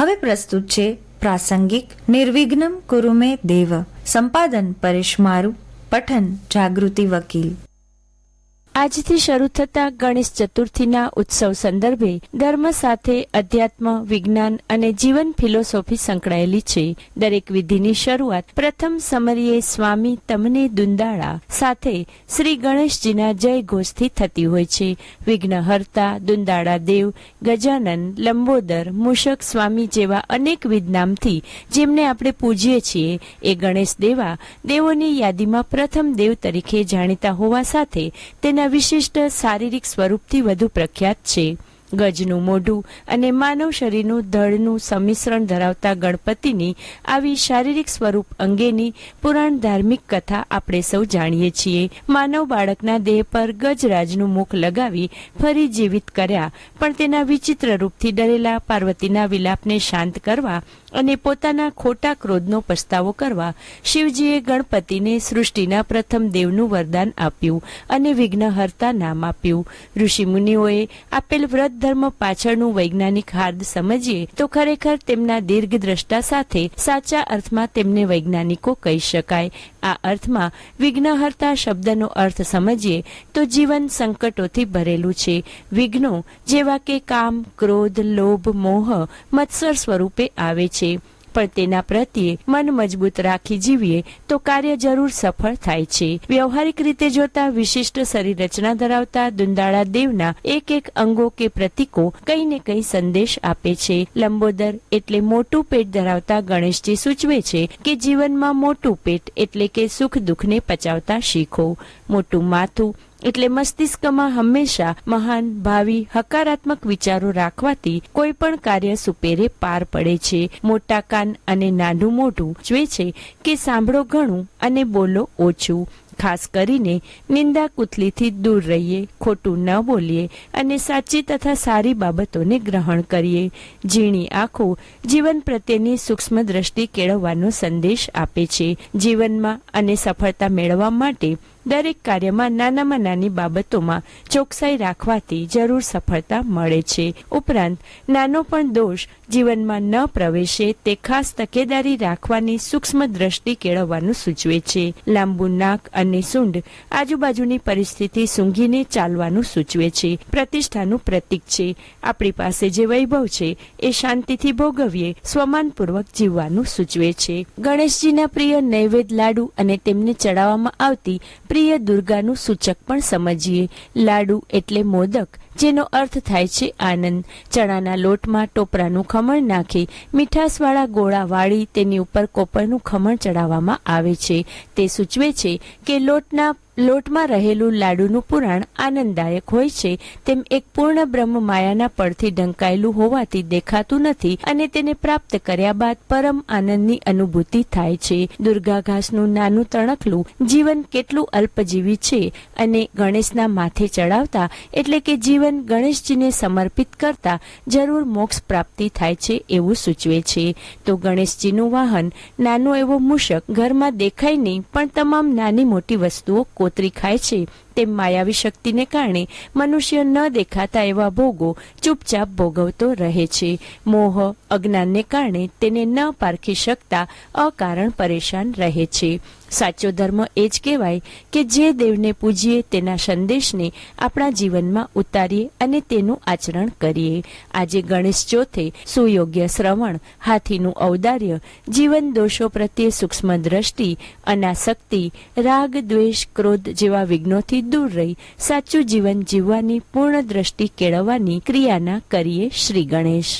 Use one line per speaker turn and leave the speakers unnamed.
હવે પ્રસ્તુત છે પ્રાસંગિક નિર્વિઘ્નમ કુરુમે દેવ. સંપાદન પરેશ મારું. પઠન જાગૃતિ વકીલ.
આજથી શરૂ થતા ગણેશ ચતુર્થીના ઉત્સવ સંદર્ભે ધર્મ સાથે અધ્યાત્મ, વિજ્ઞાન અને જીવન ફિલોસોફી સંકળાયેલી છે. દરેક વિધિની શરૂઆત પ્રથમ સમરીએ સ્વામી તમને દુંદાળા સાથે શ્રી ગણેશજીના જય ઘોષથી થતી હોય છે. વિઘ્નહર્તા, દુંદાળા દેવ, ગજાનન, લંબોદર, મૂષક સ્વામી જેવા અનેકવિધ નામથી જેમને આપણે પૂજીએ છીએ, એ ગણેશ દેવા દેવોની યાદીમાં પ્રથમ દેવ તરીકે જાણીતા હોવા સાથે તેના વિશિષ્ટ શારીરિક સ્વરૂપથી વધુ પ્રખ્યાત છે. ગજનું મોઢું અને માનવ શરીરનું ધડનું સમિશ્રણ ધરાવતા ગણપતિની આવી શારીરિક સ્વરૂપ અંગેની પુરાણ ધાર્મિક કથા આપણે સૌ જાણીએ છીએ. માનવ બાળકના દેહ પર ગજરાજનું મુખ લગાવી ફરી જીવિત કર્યા, પણ તેના વિચિત્ર રૂપથી ડરેલા પાર્વતીના વિલાપને શાંત કરવા અને પોતાના ખોટા ક્રોધનો પસ્તાવો કરવા શિવજીએ ગણપતિને સૃષ્ટિના પ્રથમ દેવનું વરદાન આપ્યું અને વિઘ્નહર્તા નામ આપ્યું. ઋષિમુનિઓએ આપેલ વ્રત ધર્મ પાછળનું વૈજ્ઞાનિક હાર્દ સમજીએ, તો ખરેખર તેમના દીર્ઘદ્રષ્ટા સાથે સાચા અર્થમાં તેમને વૈજ્ઞાનિકો કહી શકાય. આ અર્થમાં વિઘ્નહર્તા શબ્દનો અર્થ સમજીએ, તો જીવન સંકટોથી ભરેલું છે. વિઘ્નો જેવા કે કામ, ક્રોધ, લોભ, મોહ, મત્સર સ્વરૂપે આવે છે. પણ તેના પ્રત્યે મન મજબૂત રાખી જીવીએ તો કાર્ય જરૂર સફળ થાય છે. વ્યવહારિક રીતે જોતા વિશિષ્ટ શરીર રચના ધરાવતા દુંદાળા દેવના એક એક અંગો કે પ્રતીકો કઈ ને કઈ સંદેશ આપે છે. લંબોદર એટલે મોટું પેટ ધરાવતા ગણેશજી સૂચવે છે કે જીવનમાં મોટું પેટ એટલે કે સુખ દુઃખને પચાવતા શીખો. મોટું માથું એટલે મસ્તિષ્કમાં હંમેશા મહાન, ભાવિ, હકારાત્મક વિચારો રાખવાથી કોઈ પણ કાર્ય સુપેરે પાર પડે છે. મોટા કાન અને નાનું મોઢું જુએ છે કે સાંભળો ઘણું અને બોલો ઓછું. ખાસ કરીને નિંદા કુથલીથી દૂર રહીએ, ખોટું ન બોલીએ અને સાચી તથા સારી બાબતોને ગ્રહણ કરીએ. ઝીણી આંખો જીવન પ્રત્યેની સૂક્ષ્મ દ્રષ્ટિ કેળવવાનો સંદેશ આપે છે. જીવનમાં અને સફળતા મેળવવા માટે દરેક કાર્યમાં નાનામાં નાની બાબતોમાં ચોકસાઈ રાખવાથી જરૂર સફળતા મળે છે. ઉપરાંત, નાનો પણ દોષ જીવનમાં ન પ્રવેશે તે ખાસ તકેદારી રાખવાની સૂક્ષ્મ દ્રષ્ટિ કેળવવાનું સૂચવે છે. લાંબુ નાક અને સૂંઢ આજુબાજુની પરિસ્થિતિ સૂંઘીને ચાલવાનું સૂચવે છે. પ્રતિષ્ઠાનું પ્રતીક છે. આપણી પાસે જે વૈભવ છે, એ શાંતિથી ભોગવીએ, સ્વમાનપૂર્વક જીવવાનું સૂચવે છે. ગણેશજીના પ્રિય નૈવેદ્ય લાડુ અને તેમને ચડાવવામાં આવતી પ્રિય દુર્ગાનું સૂચક પણ સમજીએ. લાડુ એટલે મોદક જેનો અર્થ થાય છે આનંદ. ચણાના લોટમાં ટોપરાનું ખમણ નાખી મીઠાસવાળા ગોળા વાળી તેની ઉપર કોપરનું ખમણ ચડાવવામાં આવે છે. તે સૂચવે છે કે લોટના, લોટમાં રહેલું લાડુનું પુરાણ આનંદદાયક હોય છે. તેમ એક પૂર્ણ બ્રહ્મ માયાના પડથી ઢંકાયેલું હોવાથી દેખાતું નથી અને તેને પ્રાપ્ત કર્યા બાદ પરમ આનંદની અનુભૂતિ થાય છે. દુર્ગા ઘાસનું નાનું તણકલું જીવન કેટલું અલ્પજીવી છે અને ગણેશના માથે ચડાવતા એટલે કે જીવન ગણેશજીને સમર્પિત કરતા જરૂર મોક્ષ પ્રાપ્તિ થાય છે એવું સૂચવે છે. તો ગણેશજીનું વાહન નાનો એવો મૂષક ઘરમાં દેખાય નહીં, પણ તમામ નાની મોટી વસ્તુઓ કોતરી ખાય છે. તેમ માયાવી શક્તિને કારણે મનુષ્ય ન દેખાતા એવા ભોગો ચૂપચાપ ભોગવતો રહે છે. મોહ, અજ્ઞાનને કારણે તેને ન પારખી શકતા અકારણ પરેશાન રહે છે. સાચો ધર્મ એ જ કહેવાય કે જે દેવને પૂજીએ તેના સંદેશને આપણા જીવનમાં ઉતારીએ અને તેનું આચરણ કરીએ. આજે ગણેશ ચોથે સુયોગ્ય શ્રવણ, હાથીનું ઔદાર્ય, જીવન દોષો પ્રત્યે સૂક્ષ્મ દ્રષ્ટિ અનાસક્તિ, રાગ, દ્વેષ, ક્રોધ જેવા વિઘ્નોથી દૂર રહી સાચું જીવન જીવવાની પૂર્ણ દ્રષ્ટિ કેળવવાની ક્રિયાના કરીએ શ્રી ગણેશ.